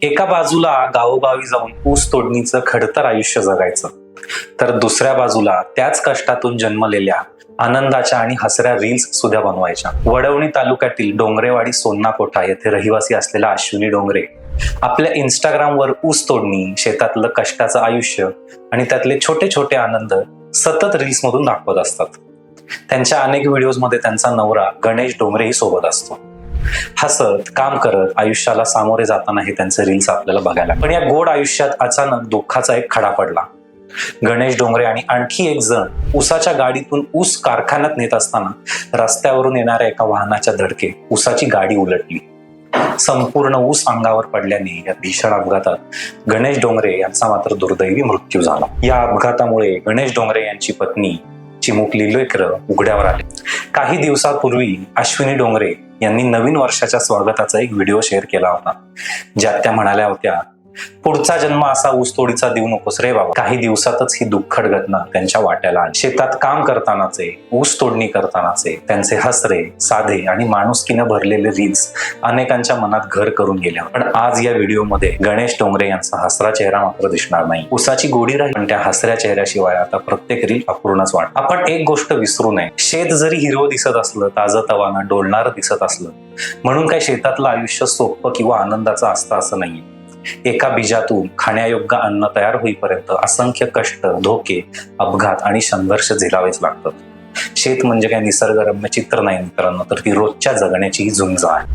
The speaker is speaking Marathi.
एका बाजूला गावोगावी जाऊन ऊस तोडणीचं खडतर आयुष्य जगायचं. तर दुसऱ्या बाजूला त्याच कष्टातून जन्मलेल्या आनंदाच्या आणि हसऱ्या रील्स सुद्धा बनवायच्या. वडवणी तालुक्यातील डोंगरेवाडी सोन्नाकोठा येथे रहिवासी असलेला अश्विनी डोंगरे आपल्या इंस्टाग्रामवर ऊस तोडणी शेतातलं कष्टाचं आयुष्य आणि त्यातले छोटे छोटे आनंद सतत रील्स मधून दाखवत असतात. त्यांच्या अनेक व्हिडिओजमध्ये त्यांचा नवरा गणेश डोंगरेही सोबत असतो. हसत काम करत आयुष्याला सामोरे जाताना हे त्यांचे रील्स आपल्याला बघायला पण या गोड आयुष्यात अचानक दुःखाचा एक खडा पडला. गणेश डोंगरे आणि आणखी एक जण उसाच्या गाडीतून ऊस कारखान्यात नेत असताना रस्त्यावरून येणाऱ्या एका वाहनाच्या धडके ऊसाची गाडी उलटली. संपूर्ण ऊस अंगावर पडल्याने या भीषण अपघातात गणेश डोंगरे यांचा मात्र दुर्दैवी मृत्यू झाला. या अपघातामुळे गणेश डोंगरे यांची पत्नी चिमुकली लेकर उघड्यावर आले. काही दिवसापूर्वी अश्विनी डोंगरे यांनी नवीन वर्षाच्या स्वागताचा एक व्हिडिओ शेअर केला होता. ज्यात त्या म्हणाल्या होत्या पुढचा जन्म असा ऊसतोडीचा देऊ नकोस रे बाबा. काही दिवसातच ही दुःखद घटना त्यांच्या वाट्याला आली. शेतात काम करतानाचे ऊस तोडणी करतानाचे त्यांचे हसरे साधे आणि माणुसकीनं भरलेले रील्स अनेकांच्या मनात घर करून गेल्या पण आज या व्हिडिओमध्ये गणेश डोंगरे यांचा हसरा चेहरा मात्र दिसणार नाही. ऊसाची गोडी राहील पण त्या हसऱ्या चेहऱ्याशिवाय आता प्रत्येक रील अपूर्णच वाट आपण एक गोष्ट विसरू नये. शेत जरी हिरवं दिसत असलं ताजं तवानं डोलणारं दिसत असलं म्हणून काय शेतातलं आयुष्य सोपं किंवा आनंदाचं असतं असं नाहीये. एका बीजातून खाण्यायोग्य अन्न तयार होईपर्यंत असंख्य कष्ट धोके अपघात आणि संघर्ष झेलावेच लागतात. शेत म्हणजे काय निसर्गरम्य चित्र नाही मित्रांनो तर ती रोजच्या जगण्याची झुंज आहे.